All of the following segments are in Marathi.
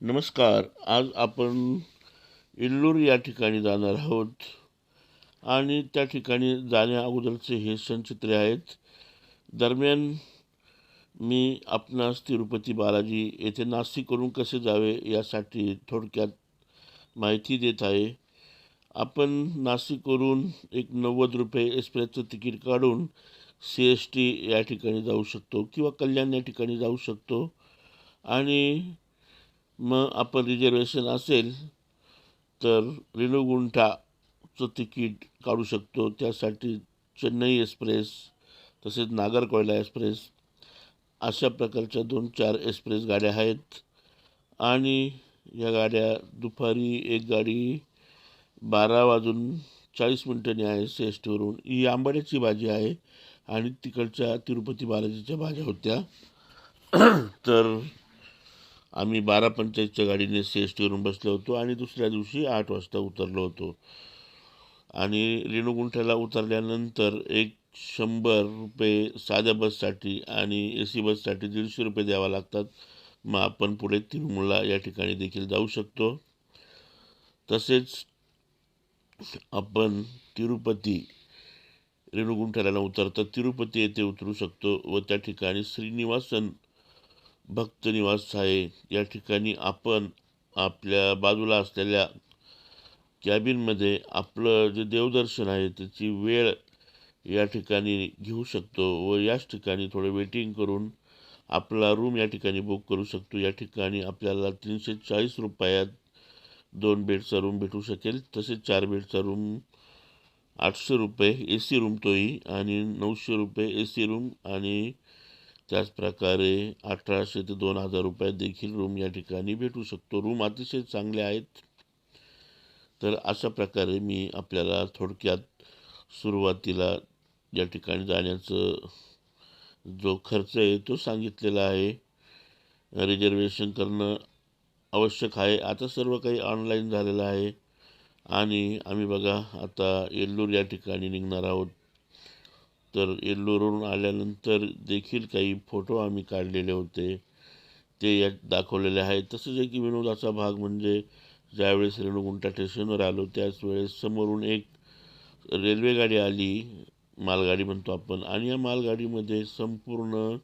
नमस्कार. आज आपण इल्लूर या ठिकाणी जाणार आहोत. आणि त्या ठिकाणी जाण्या अगोदरचे हे सनचित्रे आहेत. दरम्यान मी आपणास तिरुपती बालाजी येथे नाशिकवरून कसे जावे यासाठी थोडक्यात माहिती देत आहे. आपण नाशिकवरून एक नव्वद रुपये एक्सप्रेसचं तिकीट काढून सी एस टी या ठिकाणी जाऊ शकतो किंवा कल्याण या ठिकाणी जाऊ शकतो. आणि मग आपण रिजर्वेशन असेल तर रेणुगुंठाचं तिकीट काढू शकतो. त्यासाठी चेन्नई एक्सप्रेस तसेच नागरकोयला एक्सप्रेस अशा प्रकारच्या दोन चार एक्सप्रेस गाड्या आहेत. आणि या गाड्या दुपारी एक गाडी बारा वाजून चाळीस मिनिटांनी आहे सी एस टीवरून ही आंबाड्याची भाजी आहे आणि तिकडच्या तिरुपती बालाजीच्या भाज्या होत्या. तर आम्ही बारा पंचायतच्या गाडीने सी एस टीवरून बसलो होतो आणि दुसऱ्या दिवशी आठ वाजता उतरलो होतो. आणि रेणुगुंठ्याला उतरल्यानंतर एक शंभर रुपये साध्या बससाठी आणि ए सी बससाठी दीडशे रुपये द्यावा लागतात. मग आपण पुढे तिरुमला या ठिकाणी देखील जाऊ शकतो. तसेच आपण तिरुपती रेणुगुंठ्याला उतरतात उतरता तिरुपती येथे उतरू शकतो व त्या ठिकाणी श्रीनिवासन भक्त निवास आहे. या ठिकाणी आपण आपल्या बाजूला असलेल्या कॅबिनमध्ये आपलं जे देवदर्शन आहे त्याची वेळ या ठिकाणी घेऊ शकतो व याच ठिकाणी थोडं वेटिंग करून आपला रूम या ठिकाणी बुक करू शकतो. या ठिकाणी आपल्याला तीनशे चाळीस रुपयात दोन बेडचा रूम भेटू शकेल. तसेच चार बेडचा रूम आठशे रुपये ए सी रूम तोही आणि नऊशे रुपये ए सी रूम आणि त्याचप्रकारे अठराशे ते दोन हजार रुपयात देखील रूम या ठिकाणी भेटू शकतो. रूम अतिशय चांगले आहेत. तर अशा प्रकारे मी आपल्याला थोडक्यात सुरुवातीला या ठिकाणी जाण्याचं जो खर्च आहे तो सांगितलेला आहे. रिजर्वेशन करणं आवश्यक आहे. आता सर्व काही ऑनलाईन झालेलं आहे. आणि आम्ही बघा आता येल्लूर या ठिकाणी निघणार आहोत. तर येल्लूरवरून आल्यानंतर देखील काही फोटो आम्ही काढलेले होते. ते यात दाखवलेले आहेत. तसंच एक विनोदाचा भाग म्हणजे ज्यावेळेस रेणुगुंटा स्टेशनवर आलो त्याच वेळेस समोरून एक रेल्वेगाडी आली मालगाडी म्हणतो आपण. आणि या मालगाडीमध्ये संपूर्ण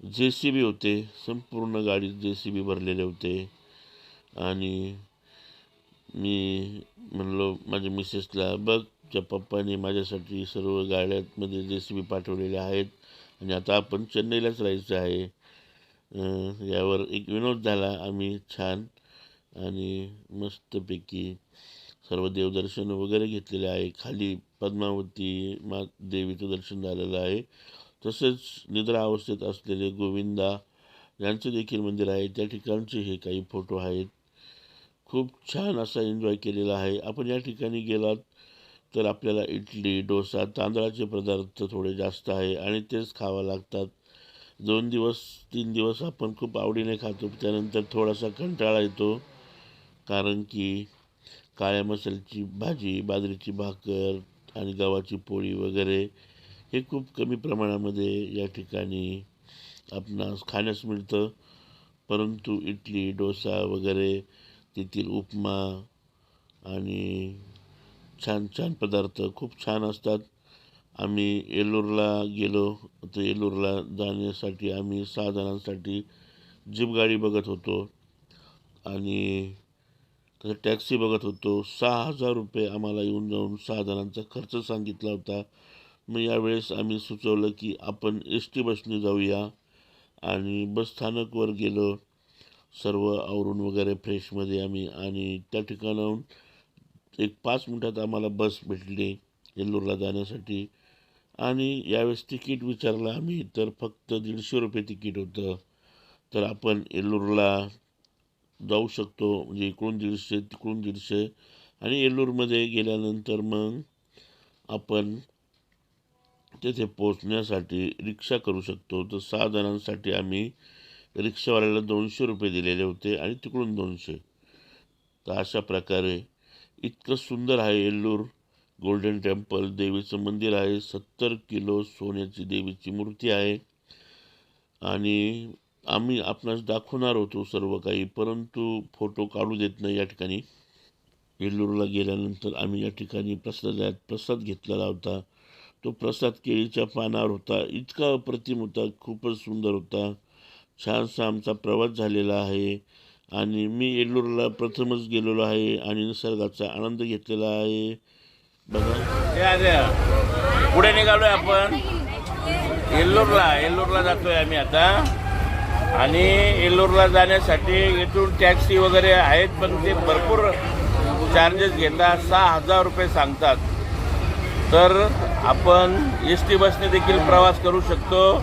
जे सी बी होते संपूर्ण गाडीत जे सी बी भरलेले होते. आणि मी म्हणलो माझ्या मिसेसला बघ त्या पप्पाने माझ्यासाठी सर्व गाड्यांमध्ये जे सी बी पाठवलेले आहेत. आणि आता आपण चेन्नईलाच राहायचं आहे. यावर एक विनोद झाला. आम्ही छान आणि मस्तपैकी सर्व देवदर्शन वगैरे घेतलेले आहे. खाली पद्मावती मा देवीचं दर्शन झालेलं आहे. तसेच निद्रा अवस्थेत असलेले गोविंदा यांचं देखील मंदिर आहे. त्या ठिकाणचे हे काही फोटो आहेत. खूप छान असा एन्जॉय केलेला आहे. आपण या ठिकाणी गेलात. तर आपल्याला इडली डोसा तांदळाचे पदार्थ थोडे जास्त आहे आणि तेच खावं लागतात. दोन दिवस तीन दिवस आपण खूप आवडीने खातो. त्यानंतर थोडासा कंटाळा येतो. कारण की काळ्या मसाल्याची भाजी बाजरीची भाकर आणि गव्हाची पोळी वगैरे हे खूप कमी प्रमाणामध्ये या ठिकाणी आपणास खाण्यास मिळतं. परंतु इडली डोसा वगैरे तेथील उपमा आणि छान छान पदार्थ खूप छान असतात. आम्ही येलूरला गेलो. तर येलूरला जाण्यासाठी आम्ही सहा जणांसाठी जीप गाडी बघत होतो. आणि तसं टॅक्सी बघत होतो. सहा हजार रुपये आम्हाला येऊन जाऊन सहा जणांचा खर्च सांगितला होता. मग यावेळेस आम्ही सुचवलं की आपण एस टी बसने जाऊया. आणि बस स्थानकवर गेलो. सर्व आवरून वगैरे फ्रेशमध्ये आम्ही आणि त्या ठिकाणाहून एक पाच मिनटात आम्हाला बस भेटली येल्लूरला जाण्यासाठी. आणि यावेळेस तिकीट विचारलं आम्ही तर फक्त दीडशे रुपये तिकीट होतं. तर आपण येल्लूरला जाऊ शकतो म्हणजे इकडून दीडशे तिकडून दीडशे. आणि येल्लूरमध्ये गेल्यानंतर मग आपण तेथे पोचण्यासाठी रिक्षा करू शकतो. तर सहा जणांसाठी आम्ही रिक्षावाल्याला दोनशे रुपये दिलेले होते आणि तिकडून दोनशे. तर अशा प्रकारे इतकं सुंदर आहे येल्लूर गोल्डन टेम्पल देवीचं मंदिर आहे. सत्तर किलो सोन्याची देवीची मूर्ती आहे. आणि आम्ही आपणास दाखवणार होतो सर्व काही परंतु फोटो काढू देत नाही या ठिकाणी. येल्लूरला गेल्यानंतर आम्ही या ठिकाणी प्रसादात प्रसाद घेतलेला होता. तो प्रसाद केळीच्या पानावर होता. इतका अप्रतिम होता खूपच सुंदर होता. छानसा आमचा प्रवास झालेला आहे. आणि मी येल्लूरला प्रथमच गेलेलो आहे आणि निसर्गाचा आनंद घेतलेला आहे. बघा. या द्या. पुढे निघालोय आपण. येल्लोरला येल्लोरला जातोय आम्ही आता. आणि येल्लोरला जाण्यासाठी इथून टॅक्सी वगैरे आहेत पण ते भरपूर चार्जेस घेतात. सहा हजार रुपये सांगतात. तर आपण एस टी बसने देखील प्रवास करू शकतो.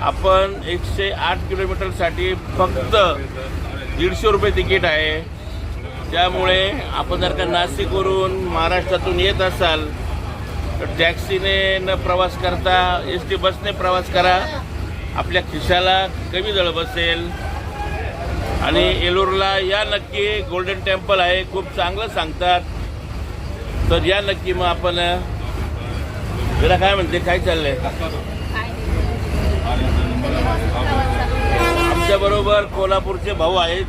आपण एकशे आठ किलोमीटरसाठी फक्त दीडशे रुपये तिकीट आहे. त्यामुळे आपण जर का नाशिकवरून महाराष्ट्रातून येत असाल तर टॅक्सीने न प्रवास करता एस टी बसने प्रवास करा. आपल्या खिशाला कमी जळ बसेल. आणि येलूरला या नक्की गोल्डन टेम्पल आहे खूप चांगलं सांगतात. तर या नक्की मग आपण जरा काय म्हणते काय चाललंय? आमच्या बरोबर कोल्हापूरचे भाऊ आहेत.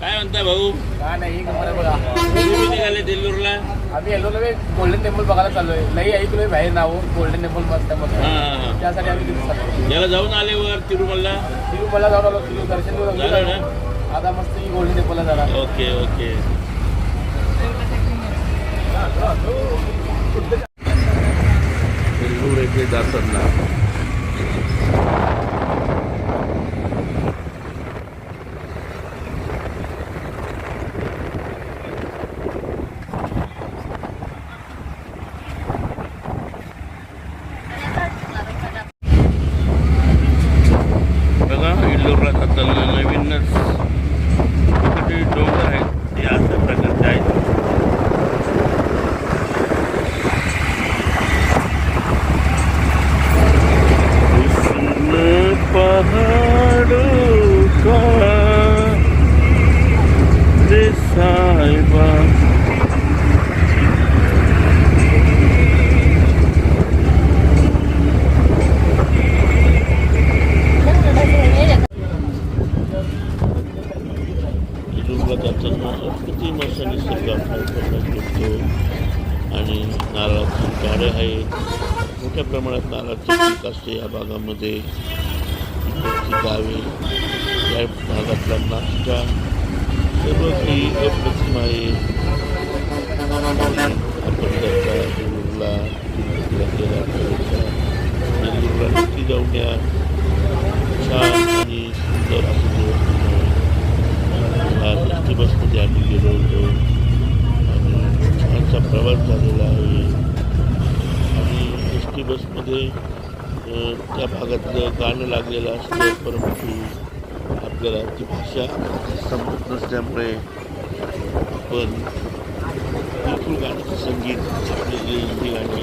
काय म्हणताय भाऊ? काय नाही एक नंबर आहे बघा तुम्ही निघाले दिल्लूरला आम्ही येलो गोल्डन टेम्पल बघायला चाललोय. लई ऐकलोय बाहेर नाव गोल्डन टेम्पल हां त्यासाठी आम्ही तिथे चाललो याला जाऊन आले वर तिरुमलला तिरुमला जाऊन आलो तिरु दर्शन घेऊन झालं आलो. आता मस्त ही गोल्डन टेम्पलला झाला ओके ओके. येल्लूर येथे जाताना बघा इंदोरला जाताना नवीनच तिथे डोंगर आहेत ते अशा प्रकारचे आहेत हुस्न पहाड़ों का रे साहिबा येल्लूरला जाताना अप्रतिम असा निसर्ग आपल्याला बघायला भेटतो आणि नारळाची झाडं आहेत मोठ्या प्रमाणात नारळाचं पीक असते या भागामध्ये इकडची गावे या भागातला नाश्ता सर्व काही अप्रतिम आहे आपण जर का येल्लूरला तिरुपतीला गेला तर येल्लूरला नक्की जाऊन या छान आणि सुंदर असं दिवस एस टी बसमध्ये आम्ही गेलो होतो. आणि छानसा प्रवास झालेला आहे. आणि एस टी बसमध्ये त्या भागातलं गाणं लागलेलं असतं. परंतु आपल्याला ती भाषा समजत नसल्यामुळे आपण भरपूर गाण्याचं संगीत आपले जे हिंदी गाणी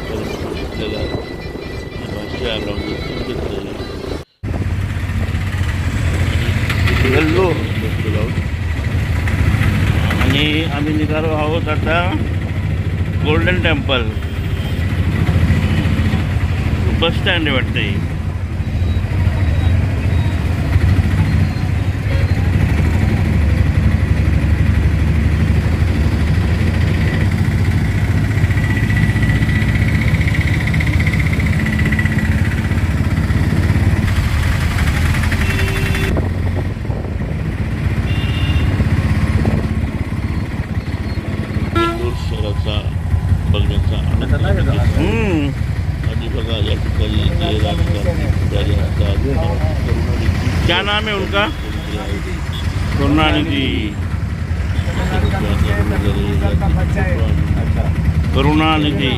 परंतु आपल्याला भाषा लावून समजत नाही आणि आम्ही निघालो आहोत आता गोल्डन टेम्पल बस स्टँड आहे वाटतं हे. इंदोर शहराचा बघण्याचा आनंद घेतला. हम्म. आणि बघा या ठिकाणी जे राजकारणी पुढारी असतात करुणानिधी क्या नाम है उनका. करुणानिधी. करुणानिधी.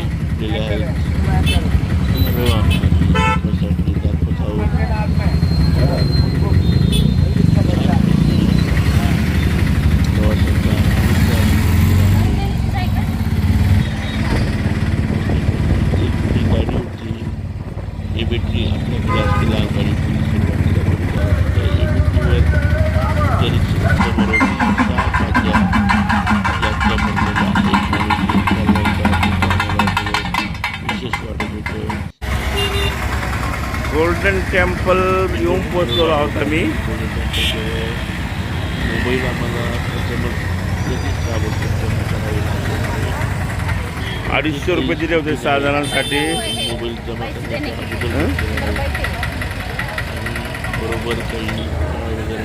टेम्पल येऊन पोचलो आहोत आम्ही. मोबाईल आम्हाला अडीचशे रुपये दिले होते सहा जणांसाठी मोबाईल जमा बरोबर काही वगैरे.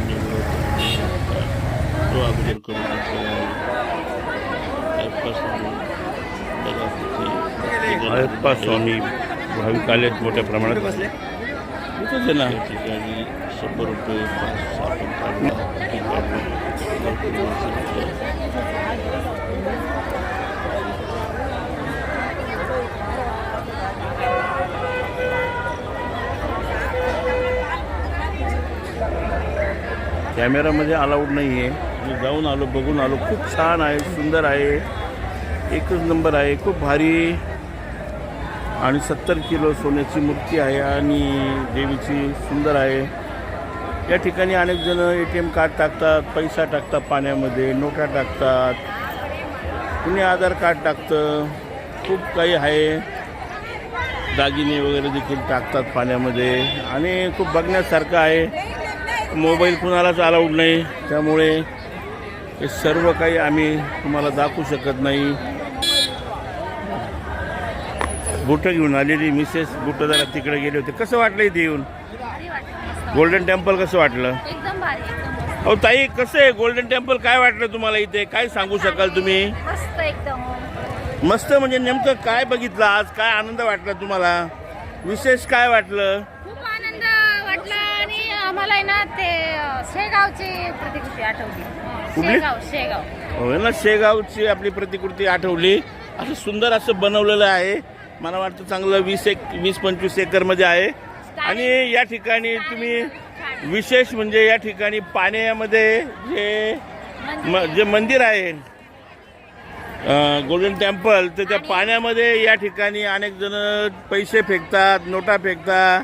तो अगोदर करून अयप्पा स्वामी भाविक आलेत मोठ्या प्रमाणात. इथंच आहे ना? त्या ठिकाणी शंभर रुपये कॅमेरामध्ये अलाउड नाही आहे मी जाऊन आलो बघून आलो. खूप छान आहे सुंदर आहे. एकच नंबर आहे. खूप भारी आणि सत्तर किलो सोन्याची मूर्ती आहे आणि देवीची सुंदर आहे. या ठिकाणी अनेक जण ए टी एम कार्ड टाकतात पैसा टाकतात पाण्यामध्ये नोटा टाकतात कुणी आधार कार्ड टाकतं खूप काही आहे. दागिने वगैरे देखील टाकतात पाण्यामध्ये आणि खूप बघण्यासारखं आहे. मोबाईल कुणालाच अलाउड नाही त्यामुळे हे सर्व काही आम्ही तुम्हाला दाखवू शकत नाही. बुटं घेऊन आलेली मिसेस बुटं जरा तिकडे गेले होते. कसं वाटलं इथे येऊन? गोल्डन टेम्पल कसं वाटलं. अहो ताई कसं आहे? गोल्डन टेम्पल काय वाटलं तुम्हाला इथे? काय सांगू शकाल तुम्ही? मस्त एकदम. मस्त म्हणजे नेमकं काय बघितलं आज? काय आनंद वाटला तुम्हाला? विशेष काय वाटलं? खूप आनंद वाटला आणि आम्हाला ना ते शेगावची प्रतिकृती आठवली. कुठली? शेगाव शेगाव. हो ना शेगावची आपली प्रतिकृती आठवली. असं सुंदर असं बनवलेलं आहे. मला वाटतं चांगलं वीस एक वीस पंचवीस एकरमध्ये आहे. आणि या ठिकाणी तुम्ही विशेष म्हणजे या ठिकाणी पाण्यामध्ये जे म जे मंदिर आहे गोल्डन टेम्पल तर त्या पाण्यामध्ये या ठिकाणी अनेक जण पैसे फेकतात नोटा फेकतात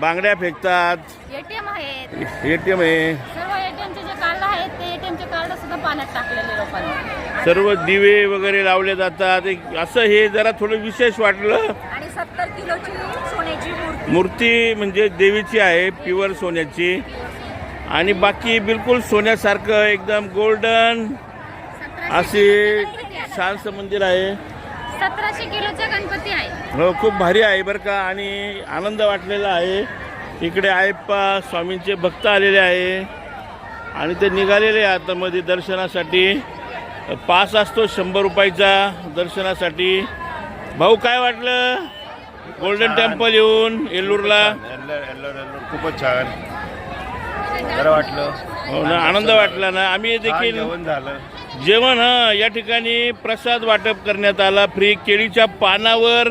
बांगड्या फेकतात. एटीएम एम आहे. सर्व एटीएमचे जे कार्ड आहेत ते एटीएमचे कार्ड सुद्धा पाण्यात टाकलेले लोकांनी. सर्व दिवे वगैरे लावले जातात. एक असं हे जरा थोडं विशेष वाटलं. आणि सत्तर किलोची सोन्याची मूर्ती. मूर्ती म्हणजे देवीची आहे प्युअर सोन्याची. आणि बाकी बिलकुल सोन्यासारखं एकदम गोल्डन असे छानसं मंदिर आहे. सतराशे किलोचा गणपती आहे. हो खूप भारी आहे बरं का. आणि आनंद वाटलेला आहे. इकडे आयप्पा स्वामींचे भक्त आलेले आहे. आणि ते निघालेले आहे आता मध्ये दर्शनासाठी. पास असतो शंभर रुपयाचा दर्शनासाठी. भाऊ काय वाटलं? गोल्डन टेम्पल येऊन येल्लूरला खूपच छान. बरं वाटलं. हो ना आनंद वाटला ना. आम्ही देखील जेवण झालं. जेवण हां या ठिकाणी प्रसाद वाटप करण्यात आला. फ्री केळीच्या पानावर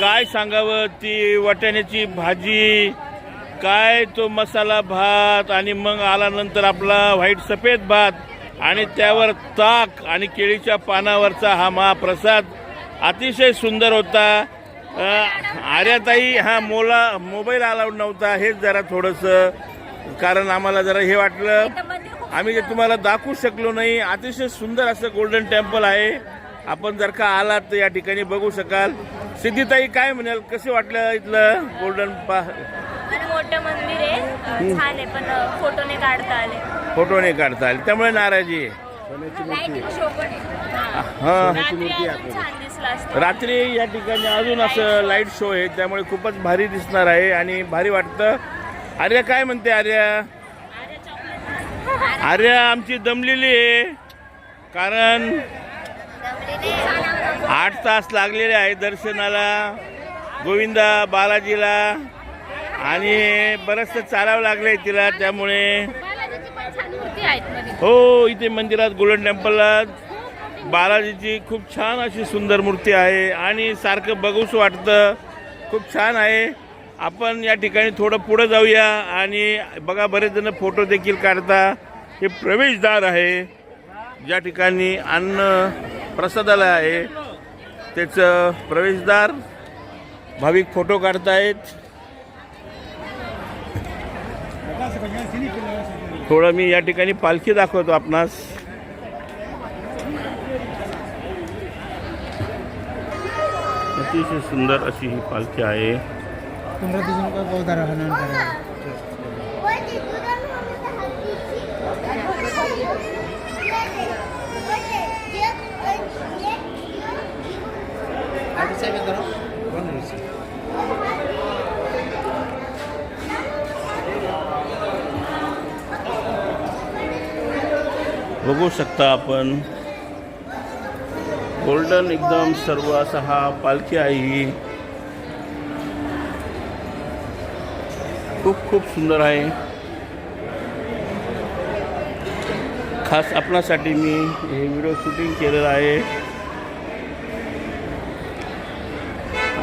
काय सांगावं? ती वाटाण्याची भाजी काय तो मसाला भात आणि मग आल्यानंतर आपला व्हाईट सफेद भात आणि त्यावर ताक आणि केळीच्या पानावरचा हा महाप्रसाद अतिशय सुंदर होता. आर्याताई हा मोला मोबाईल अलाउड नव्हता. हेच जरा थोडंसं कारण आम्हाला जरा हे वाटलं. आम्ही ते तुम्हाला दाखवू शकलो नाही. अतिशय सुंदर असं गोल्डन टेम्पल आहे. आपण जर का आलात तर या ठिकाणी बघू शकाल. सिद्धीताई काय म्हणाल? कसं वाटलं इथलं गोल्डन पा मोठं मंदिर आहे. छान आहे पण अं, फोटो नाही काढता आले. फोटो नाही काढता आले. त्यामुळे नाराजी आहे. लाईटिंग शो पण आहे. हा. रात्री अजून छान दिसला असतं. रात्री या ठिकाणी अजून असं लाइट शो आहे. त्यामुळे खूपच भारी दिसणार आहे आणि भारी वाटतं. आर्या काय म्हणते आर्या? आर्या आमची दमलेली आहे. कारण आठ तास लागलेले आहे दर्शनाला गोविंदा बालाजीला आणि बरंचसं चालावं लागलंय तिला त्यामुळे. हो इथे मंदिरात गोल्डन टेम्पलला बालाजीची खूप छान अशी सुंदर मूर्ती आहे. आणि सारखं बघूच वाटतं. खूप छान आहे. आपण या ठिकाणी थोडं पुढं जाऊया आणि बघा बरेच जण फोटो देखील काढता. हे प्रवेशद्वार आहे. ज्या ठिकाणी अन्न प्रसादालय आहे त्याचं प्रवेशद्वार. भाविक फोटो काढतायत. थोडं मी या ठिकाणी पालखी दाखवतो आपणास. अतिशय सुंदर अशी ही पालखी आहे. তোমরা দুজনকে বৌদার হনন করে बघू शकता आपण गोल्डन एकदम सर्व असा हा पालखी आहे ही खूप खूप सुंदर आहे. खास आपणासाठी मी हे व्हिडिओ शूटिंग केलेलं आहे.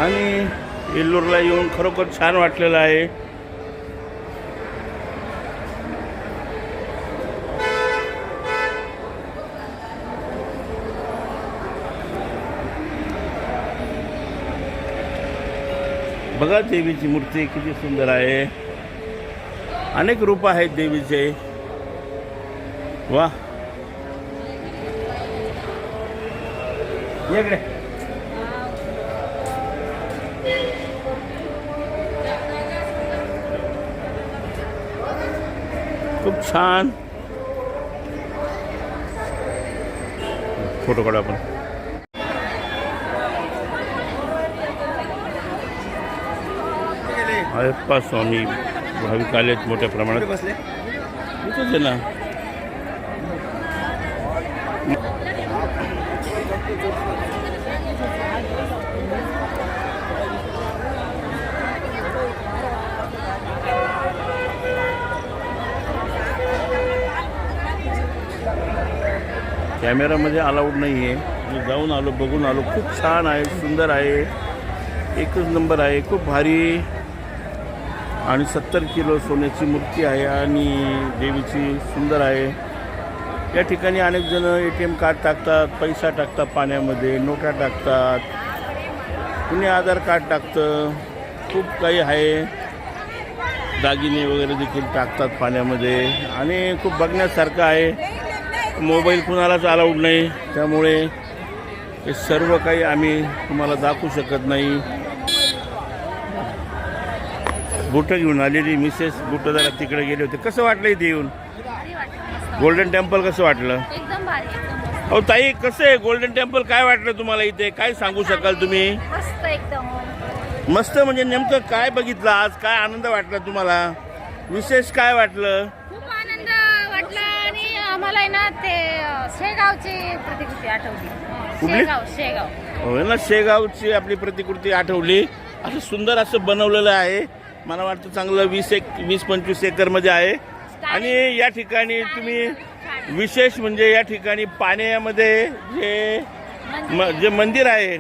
आणि येल्लोरला येऊन खरोखर छान वाटलेलं आहे. बघा देवीची मूर्ती किती सुंदर आहे. अनेक रूप आहेत देवीचे. वा. ये इकडे. खूप छान. फोटो काढू आपण. अयप्पा स्वामी. भाविक आलेत मोठ्या प्रमाणात. बसले आहे ना. कॅमेरामध्ये अलाउड नाही आहे मी जाऊन आलो बघून आलो. खूप छान आहे सुंदर आहे. एकच नंबर आहे. खूप भारी आणि सत्तर किलो सोन्याची मूर्ती आहे आणि देवीची सुंदर आहे. या ठिकाणी अनेक जण ए टी एम कार्ड टाकतात पैसा टाकतात पाण्यामध्ये नोटा टाकतात कुणी आधार कार्ड टाकतं खूप काही आहे. दागिने वगैरे देखील टाकतात पाण्यामध्ये आणि खूप बघण्यासारखं आहे. मोबाईल कुणालाच अलाउड नाही. त्यामुळे हे सर्व काही आम्ही तुम्हाला दाखवू शकत नाही. बुटं घेऊन आलेली मिसेस बुटं जरा तिकडे गेले होते. कसं वाटलं इथे येऊन? गोल्डन टेम्पल कसं वाटलं. अहो ताई कसं आहे? गोल्डन टेम्पल काय वाटलं तुम्हाला इथे? काय सांगू शकाल तुम्ही? मस्त एकदम. मस्त म्हणजे नेमकं काय बघितलं आज? काय आनंद वाटला तुम्हाला? विशेष काय वाटलं? खूप आनंद वाटला आणि आम्हाला ना ते शेगावची प्रतिकृती आठवली? शेगाव शेगाव. हो ना शेगावची आपली प्रतिकृती आठवली. असं सुंदर असं बनवलेलं आहे. मला वाटतं चांगलं वीस एक वीस पंचवीस एकरमध्ये आहे. आणि या ठिकाणी तुम्ही विशेष म्हणजे या ठिकाणी पाण्यामध्ये जे म जे मंदिर आहे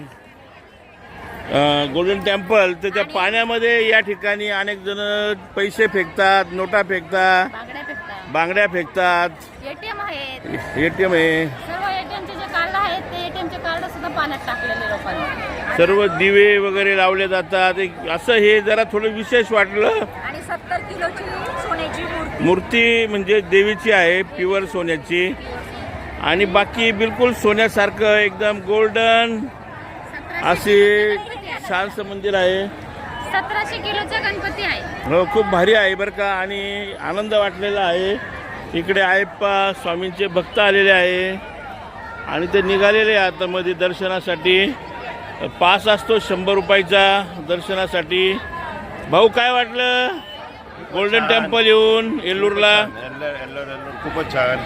गोल्डन टेम्पल तर त्या पाण्यामध्ये या ठिकाणी अनेक जण पैसे फेकतात नोटा फेकतात बांगड्या फेकतात. एटीएम एम आहे. सर्व एटीएमचे जे कार्ड आहेत ते एटीएमचे कार्ड सुद्धा पाण्यात टाकलेले लोकांनी. सर्व दिवे वगैरे लावले जातात. असं हे जरा थोडं विशेष वाटलं. आणि सत्तर किलोची सोन्याची मूर्ती. मूर्ती म्हणजे देवीची आहे प्युअर सोन्याची. आणि बाकी बिलकुल सोन्यासारखं एकदम गोल्डन असे छानसं मंदिर आहे. सतराशे किलोचा गणपती आहे. हो खूप भारी आहे बरं का. आणि आनंद वाटलेला आहे. इकडे आयप्पा स्वामींचे भक्त आलेले आहे. आणि ते निघालेले आता मध्ये दर्शनासाठी. पास असतो शंभर रुपयाचा दर्शनासाठी. भाऊ काय वाटलं? गोल्डन टेम्पल येऊन येल्लूरला एल्लोर एल्लोर एल्लोर खूपच छान.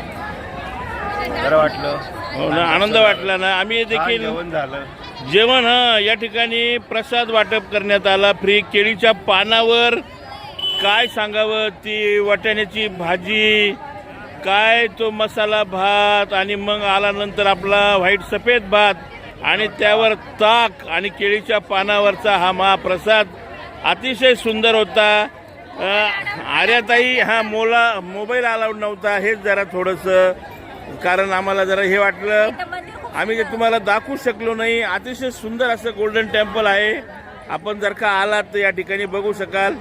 बरं वाटलं. हो ना आनंद वाटला ना. आम्ही देखील झालं. जेवण हां या ठिकाणी प्रसाद वाटप करण्यात आला. फ्री केळीच्या पानावर काय सांगावं? ती वाटाण्याची भाजी काय तो मसाला भात आणि मग आल्यानंतर आपला व्हाईट सफेद भात आणि त्यावर ताक आणि केळीच्या पानावरचा हा महाप्रसाद अतिशय सुंदर होता. आर्याताई हा मोला मोबाईल अलाउड नव्हता. हेच जरा थोडंसं कारण आम्हाला जरा हे वाटलं. आम्ही जे तुम्हाला दाखवू शकलो नाही. अतिशय सुंदर असं गोल्डन टेम्पल आहे. आपण जर का आलात तर या ठिकाणी बघू शकाल.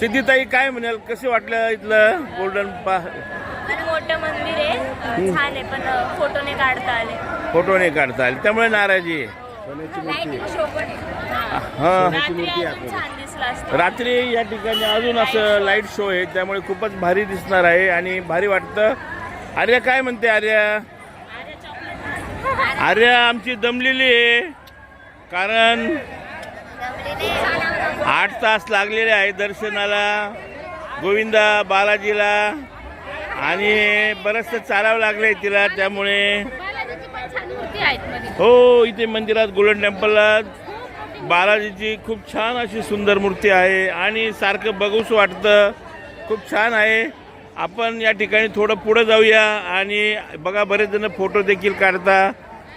सिद्धीताई काय म्हणाल? कसं वाटलं इथलं गोल्डन पा मोठं मंदिर आहे. छान आहे पण अं, फोटो नाही काढता आले. फोटो नाही काढता आले. त्यामुळे नाराजी आहे. लाईटिंग शो पण आहे. हा. रात्री अजून छान दिसलं साडेसातला असते. रात्री या ठिकाणी अजून असं लाइट शो आहे. त्यामुळे खूपच भारी दिसणार आहे आणि भारी वाटतं. आर्या काय म्हणते आर्या? आर्या आमची दमलेली आहे. कारण आठ तास लागलेले आहे दर्शनाला गोविंदा बालाजीला. आणि बरंचसं चालावं लागलंय तिला त्यामुळे. हो इथे मंदिरात गोल्डन टेम्पलला. बालाजीची खूप छान अशी सुंदर मूर्ती आहे. आणि सारखं बघूस वाटतं. खूप छान आहे. आपण या ठिकाणी थोडं पुढं जाऊया आणि बघा बरेच जण फोटो देखील काढता.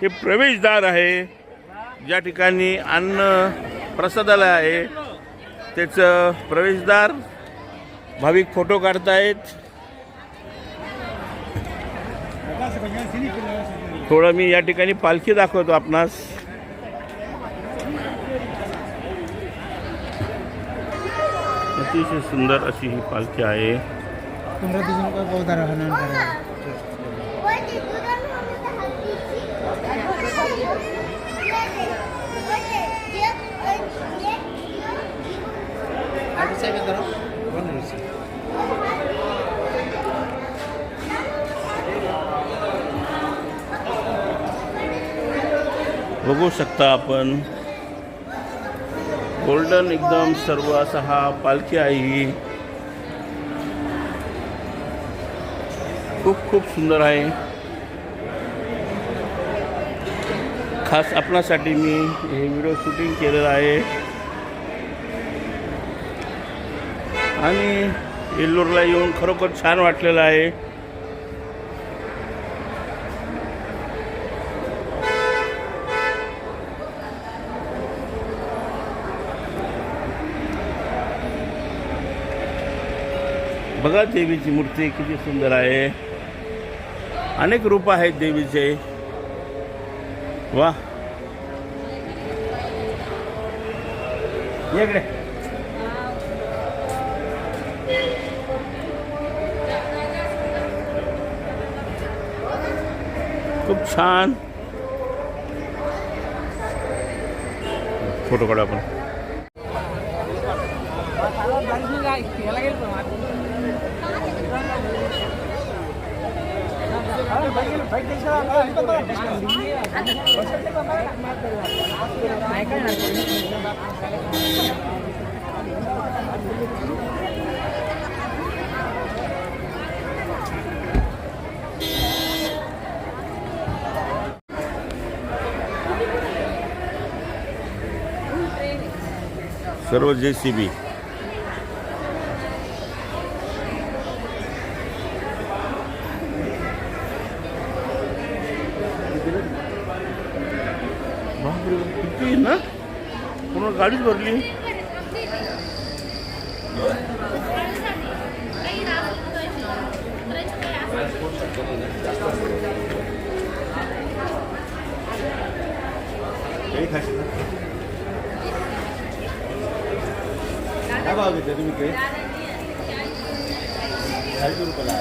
हे प्रवेशद्वार आहे. ज्या ठिकाणी अन्न प्रसादालय आहे त्याचं प्रवेशद्वार. भाविक फोटो काढतायत. थोडं मी या ठिकाणी पालखी दाखवतो आपणास. अतिशय सुंदर अशी ही पालखी आहे. তোমরা দুজনকে বহুত আরোহণ করো आधी साहेब धरो कोण ऋषी बघू शकता आपण गोल्डन एकदम सर्व असा हा पालखी आहे ही खूप खूप सुंदर आहे. खास आपणासाठी मी हे व्हिडिओ शूटिंग केलेलं आहे. आणि येल्लोरला येऊन खरोखर छान वाटलेलं आहे. बघा देवीची मूर्ती किती सुंदर आहे. अनेक रूप आहेत देवीचे. वा. इकडे. खूप छान. फोटो काढू आपण. सर्व जे सी बी गाडीच भरली काय भाव घेतले तुम्ही ते रुपयाला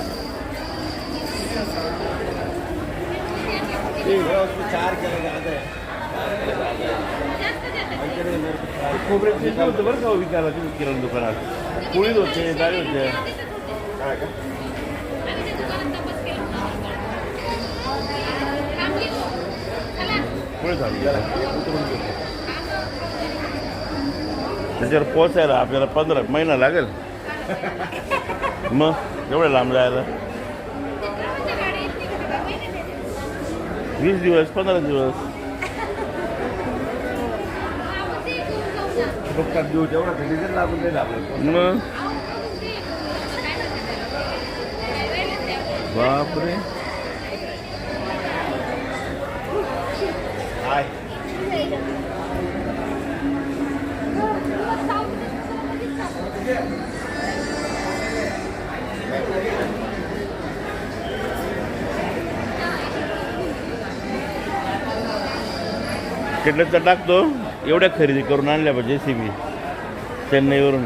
व्यवस्थित चार केले जात खोबऱ्याचे होतं बरं का हो विकायला किराणा दुकानात पोळीत होते डाळी होते पुढे झाली त्याच्यावर पोचायला आपल्याला पंधरा महिना लागेल. मग एवढं लांब जायला? वीस दिवस पंधरा दिवस. फुकटात देऊ तेवढा डिझेल लागून जाईल आपल्याला मग बापरे तिकडे तर टाकतो एवढ्या खरेदी करून आणल्या पाहिजे सी बी चेन्नईवरून.